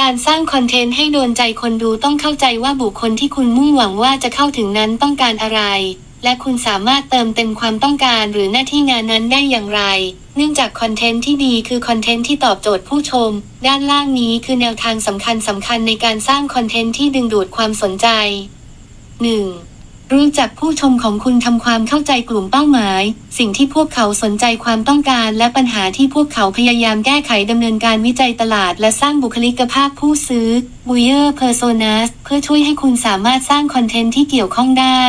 การสร้างคอนเทนต์ให้โดนใจคนดูต้องเข้าใจว่าบุคคลที่คุณมุ่งหวังว่าจะเข้าถึงนั้นต้องการอะไร และคุณสามารถเติมเต็มความต้องการหรือหน้าที่งานนั้นได้อย่างไร เนื่องจากคอนเทนต์ที่ดีคือคอนเทนต์ที่ตอบโจทย์ผู้ชม ด้านล่างนี้คือแนวทางสำคัญสำคัญในการสร้างคอนเทนต์ที่ดึงดูดความสนใจ 1. รู้จักผู้ชมของคุณทำความเข้าใจกลุ่มเป้าหมาย สิ่งที่พวกเขาสนใจความต้องการและปัญหาที่พวกเขาพยายามแก้ไขดำเนินการวิจัยตลาด และสร้างบุคลิกภาพผู้ซื้อ Buyer Personas เพื่อช่วยให้คุณสามารถสร้างคอนเทนต์ที่เกี่ยวข้องได้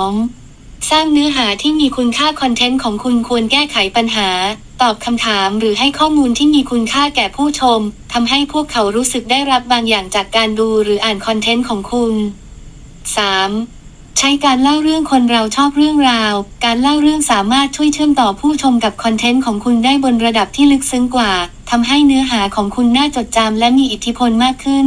2. สร้างเนื้อหาที่มีคุณค่าคอนเทนต์ของคุณควรแก้ไขปัญหา ตอบคำถามหรือให้ข้อมูลที่มีคุณค่าแก่ผู้ชมทำให้พวกเขารู้สึกได้รับบางอย่างจากการดูหรืออ่านคอนเทนต์ของคุณ 3. ใช้การเล่าเรื่องคนเราชอบเรื่องราว การเล่าเรื่องสามารถช่วยเชื่อมต่อผู้ชมกับคอนเทนต์ของคุณได้บนระดับที่ลึกซึ้งกว่าทำให้เนื้อหาของคุณน่าจดจำและมีอิทธิพลมากขึ้น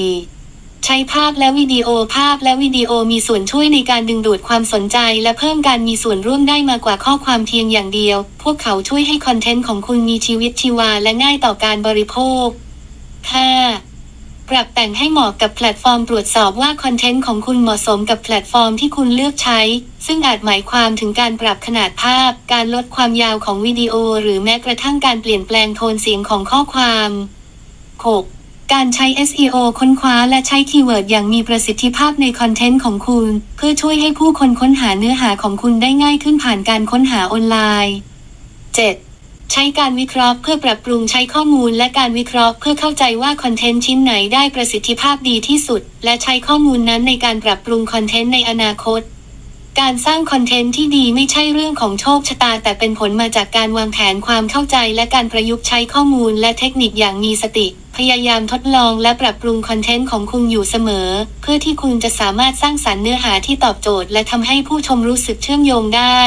4. ใช้ภาพและวิดีโอภาพและวิดีโอมีส่วนช่วยในการดึงดูดความสนใจ และเพิ่มการมีส่วนร่วมได้มากกว่าข้อความเพียงอย่างเดียว พวกเขาช่วยให้คอนเทนต์ของคุณมีชีวิตชีวาและง่ายต่อการบริโภค 5. ปรับแต่งให้เหมาะกับแพลตฟอร์มตรวจสอบว่าคอนเทนต์ของคุณเหมาะสมกับแพลตฟอร์มที่คุณเลือกใช้ ซึ่งอาจหมายความถึงการปรับขนาดภาพ การลดความยาวของวิดีโอ หรือแม้กระทั่งการเปลี่ยนแปลงโทนเสียงของข้อความ 6. การใช้ SEO ค้นคว้าและใช้คีย์เวิร์ดอย่างมีประสิทธิภาพในคอนเทนต์ของคุณ เพื่อช่วยให้ผู้คนค้นหาเนื้อหาของคุณได้ง่ายขึ้นผ่านการค้นหาออนไลน์ 7. ใช้การวิเคราะห์เพื่อปรับปรุงใช้ข้อมูลและการวิเคราะห์เพื่อเข้าใจว่าคอนเทนต์ชิ้นไหนได้ประสิทธิภาพดีที่สุด และใช้ข้อมูลนั้นในการปรับปรุงคอนเทนต์ในอนาคต การสร้างคอนเทนต์ที่ดีไม่ใช่เรื่องของโชคชะตา แต่เป็นผลมาจากการวางแผนความเข้าใจ และการประยุกต์ใช้ข้อมูลและเทคนิคอย่างมีสติ พยายามทดลองและปรับปรุงคอนเทนต์ของคุณอยู่เสมอ เพื่อที่คุณจะสามารถสร้างสรรค์เนื้อหาที่ตอบโจทย์ และทำให้ผู้ชมรู้สึกเชื่อมโยงได้